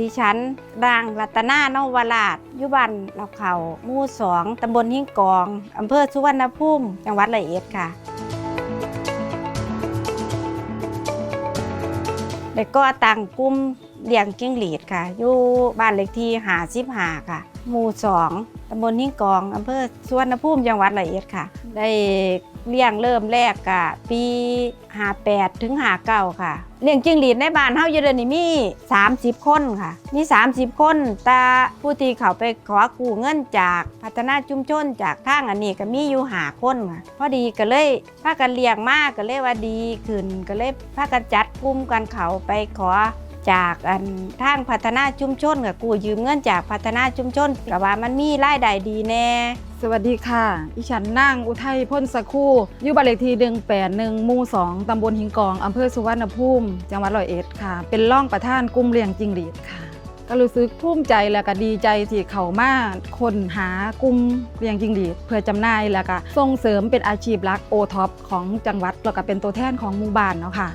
ดิฉันนางรัตนานวราชยุบันเราเขาหมู่สองตำบลหิ้งกองอำเภอสุวรรณภูมิจังหวัดระยเอ็ดค่ะแล้วก็ตังกลุ่มเลี้ยงจิ้งหรีดค่ะ อยู่บ้านเลขที่หาสิบหาค่ะ หมู่สองตำบลหิ้งกองอำเภอสุวรรณภูมิจังหวัดระยเอ็ดค่ะ ได้เลี้ยงเริ่มแรกกะปีหาแปดถึงหาเก้าค่ะ เลี้ยงจิ้งหรีดในบ้านเฮาอยู่เดือนนี้มี 30 คนค่ะ มี 30 คนแต่ผู้ที่เขาไปขอกู้เงินจากพัฒนาชุมชนจากทางอันนี้ก็มีอยู่หาคนค่ะพอดีก็เลยพากันเลี้ยงมากก็เลยว่าดีขึ้นก็เลยพากันจัดกลุ่มกันเขาไปขอ จากอันทางพัฒนาชุมชนกับกู้ยืมเงินจากพัฒนาชุมชนแต่ว่ามันมีรายได้ดีแน่ สวัสดีค่ะอีฉันนางอุทัยพ่นสกครู่อยู่บ้านเลขที่ดึงแปดหนึ่งมู่สองตำบลหิงกองอำเภอสุวรรณภูมิ จังหวัดร้อยเอ็ดค่ะ เป็นร่องประท่านกลุ่มเลี้ยงจิงหรีดค่ะ ก็รู้สึกภูมิใจแล้วก็ดีใจที่เขามาคนหากลุ่มเลี้ยงจิงหรีดเพื่อจำหน่ายแล้วก็ส่งเสริมเป็นอาชีพหลักโอท็อปของจังหวัดแล้วก็เป็นตัวแทนของหมู่บ้านเนาะค่ะ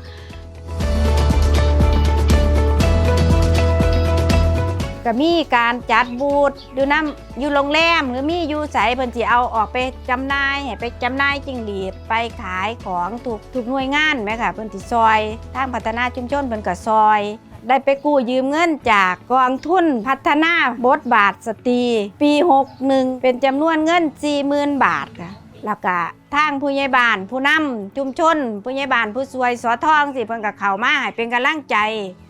ก็มีการจัดบูธอยู่น้ำอยู่โรงแรมหรือมีอยู่ใสเพิ่นสิเอาออกไปจำหน่ายให้ไปจำหน่ายจิ้งหรีดไปขายของถูกถูกหน่วยงานไหมค่ะเพิ่นสิซอยทางพัฒนาชุมชนเพิ่นก็ซอย ได้ไปกู้ยืมเงินจากกองทุนพัฒนาบทบาทสตรี ปี 61 เป็นจำนวนเงิน40,000 บาทค่ะ แล้วก็ทางผู้ใหญ่บ้านผู้นำชุมชน ผู้ใหญ่บ้านผู้สวยสอทองสิเพิ่นก็เข้ามาให้เป็นกำลังใจ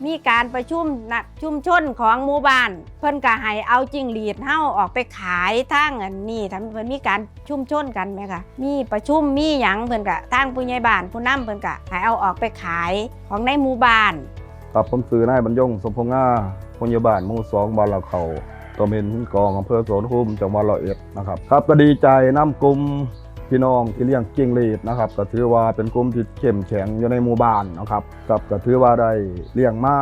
มีการประชุมนักชุมชนของหมู่บ้าน เพิ่นก็ให้เอาจิ้งหรีดเฮาออกไปขายทางอันนี้ทำเพิ่นมีการชุมชนกันไหมคะมีประชุมมีหยังเพิ่นก็ทางผู้ใหญ่บ้านผู้นำเพิ่นก็ให้เอาออกไปขายของในหมู่บ้านครับผมซื้อนายบรรยงสมพงษ์ง่าพยาบาลหมู่สองบ้านเราเขาตัวเมนกองอำเภอโสนภูมิจังหวัดร้อยเอ็ดนะครับ ครับก็ดีใจน้ำกลุ่ม พี่น้องที่เลี้ยงกิ้งหรีดนะครับก็ถือว่าเป็นกลุ่มที่เข้มแข็งอยู่ในหมู่บ้านนะครับกับก็ถือว่าได้เลี้ยงมา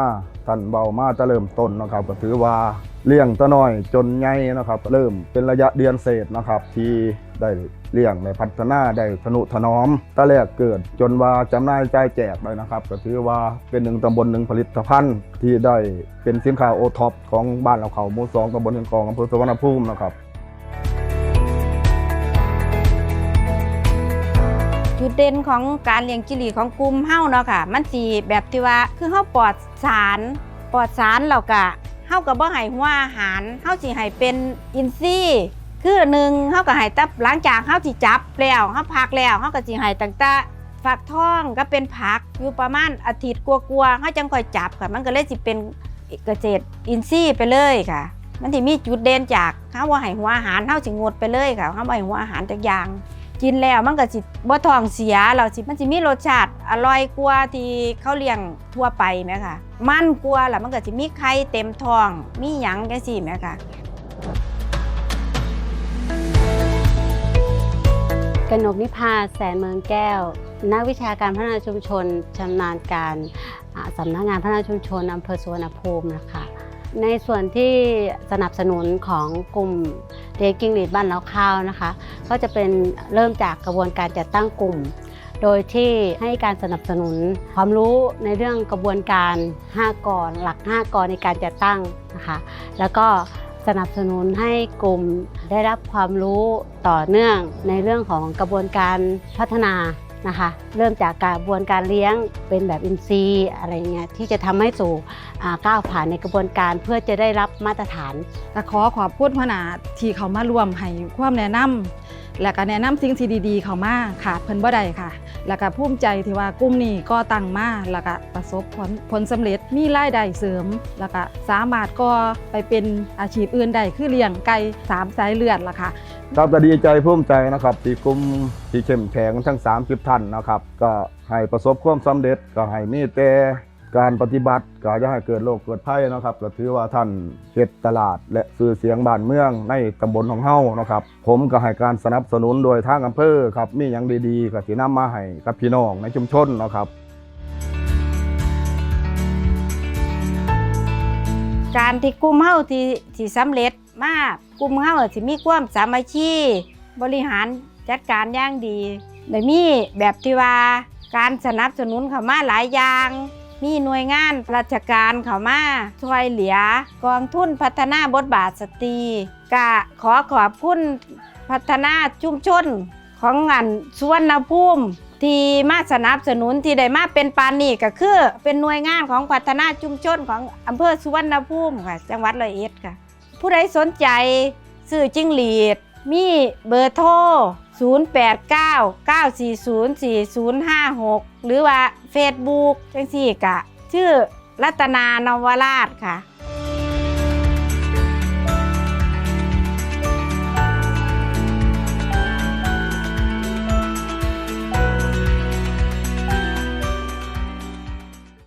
ท่านเบามาจะเริ่มต้นนะครับก็ถือว่าเลี้ยงตะน้อยจนใหญ่นะครับ เริ่มเป็นระยะเดือนเศษนะครับ ที่ได้เลี้ยงได้พัฒนาได้ทนุถนอมตะแรกเกิดจนว่าจำหน่ายจ่ายแจกเลยนะครับ ก็ถือว่าเป็นหนึ่งตำบลหนึ่งผลิตภัณฑ์ที่ได้เป็นสินค้าโอท็อปของบ้านเราเขาหมู่สองตำบลเชียงกองอำเภอสวรรณภูมินะครับ จุดเด่นของการเลี้ยงจิหรีของกลุ่มเฮาเนาะค่ะ มันสีแบบที่ว่าคือเฮาปลอดสารปลอดสารแล้วก็เฮาก็บ่ให้หัวอาหารเฮาสิให้เป็นอินทรีย์คือหนึ่งเฮาก็ให้ตับหลังจากเฮาสิจับแล้วเฮาพักแล้วเฮาก็สิให้ตั้งแต่ฝักทองก็เป็นผักอยู่ประมาณอาทิตย์กว่าๆเฮาจังค่อยจับค่ะ มันก็เลยสิเป็นเกษตรอินทรีย์ไปเลยค่ะ มันสิมีจุดเด่นจากเฮาบ่ให้หัวอาหารเฮาสิงดไปเลยค่ะเฮาบ่ให้หัวอาหารจักอย่าง กินแล้วมันก็สิบ่ท้องเสียเราสิมันสิมีรสชาติอร่อยกว่าที่เขาเลี้ยงทั่วไปไหมคะมันกว่าล้วมันก็สิมีไข่เต็มท้อง มีหยังจังซี่ไหมคะกนกนิพาแสนเมืองแก้ว นักวิชาการพัฒนาชุมชนชำนาญการสำนักงานพัฒนาชุมชนอำเภอสุวรรณภูมินะคะ ในส่วนที่สนับสนุนของกลุ่มเด็กกิ้งลีดบ้านเล้าข้าวนะคะ ก็จะเป็นเริ่มจากกระบวนการจัดตั้งกลุ่ม โดยที่ให้การสนับสนุนความรู้ในเรื่องกระบวนการ 5กรหลัก 5กรในการจัดตั้งนะคะแล้วก็สนับสนุนให้กลุ่มได้รับความรู้ต่อเนื่องในเรื่องของกระบวนการพัฒนา นะคะ เริ่มจากกระบวนการเลี้ยงเป็นแบบอินทรีย์อะไรเงี้ยที่จะทำให้สู่ก้าวผ่านในกระบวนการเพื่อจะได้รับมาตรฐานก็ขอขอบคุณหัวหน้าที่เขามารวมให้ความแนะนำและก็แนะนำสิ่งที่ดีๆ เขามาขาดเพิ่นบ่ได้ค่ะ แล้วก็ภูมิใจที่ว่ากลุ่มนี้ก็ตั้งมาแล้วก็ประสบผลผลสำเร็จมีรายได้เสริม แล้วก็สามารถก็ไปเป็นอาชีพอื่นได้คือเลี้ยงไก่สามสายเลือดล่ะค่ะ ครับก็ดีใจภูมิใจนะครับที่กลุ่มที่เข้มแข็งทั้ง 30 ท่านนะครับ ก็ให้ประสบความสำเร็จก็ให้มีแต่การปฏิบัติก็จะให้เกิดโรคเกิดภัยนะครับก็ถือว่าท่านเฮ็ดตลาด และสื่อเสียงบ้านเมืองในตำบลของเฮานะครับ ผมก็ให้การสนับสนุนโดยทางอำเภอครับมีอย่างดีๆก็สินำมาให้กับพี่น้องในชุมชนนะครับ การที่กลุ่มเฮาที่ที่สำเร็จมากกลุ่มเฮาสิมีความสามัคคีบริหารจัดการอย่างดีได้มีแบบที่ว่าการสนับสนุนเข้ามาหลายอย่าง มีหน่วยงานราชการเข้ามาช่วยเหลือกองทุนพัฒนาบทบาทสตรีกะขอขอบคุณพัฒนาชุมชนของงานสุวรรณภูมิ ที่มาสนับสนุนที่ได้มาเป็นปานนี่ก็คือ เป็นหน่วยงานของพัฒนาชุมชนของอำเภอสุวรรณภูมิค่ะ จังหวัดร้อยเอ็ดค่ะ ผู้ใดสนใจซื้อจิ้งหรีด มีเบอร์โทร 0899404056 หรือว่า Facebook จังสี่กะ ชื่อรัตนานวราชค่ะ